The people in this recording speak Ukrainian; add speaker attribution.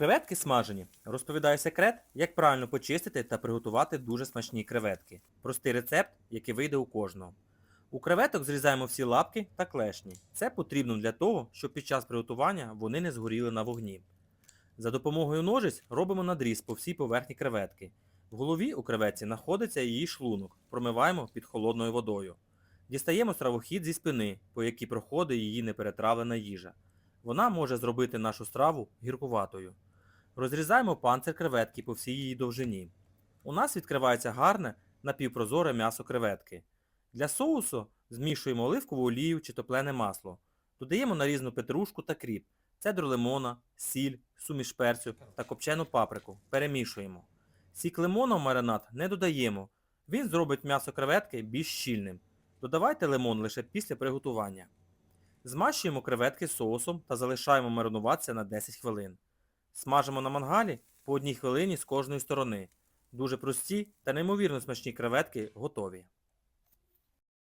Speaker 1: Креветки смажені. Розповідаю секрет, як правильно почистити та приготувати дуже смачні креветки. Простий рецепт, який вийде у кожного. У креветок зрізаємо всі лапки та клешні. Це потрібно для того, щоб під час приготування вони не згоріли на вогні. За допомогою ножиць робимо надріз по всій поверхні креветки. В голові у креветці знаходиться її шлунок, промиваємо під холодною водою. Дістаємо стравохід зі спини, по якій проходить її неперетравлена їжа. Вона може зробити нашу страву гіркуватою. Розрізаємо панцир креветки по всій її довжині. У нас відкривається гарне напівпрозоре м'ясо креветки. Для соусу змішуємо оливкову олію чи топлене масло. Додаємо нарізну петрушку та кріп, цедру лимона, сіль, суміш перцю та копчену паприку. Перемішуємо. Сік лимона в маринад не додаємо. Він зробить м'ясо креветки більш щільним. Додавайте лимон лише після приготування. Змащуємо креветки соусом та залишаємо маринуватися на 10 хвилин. Смажимо на мангалі по одній хвилині з кожної сторони. Дуже прості та неймовірно смачні креветки готові.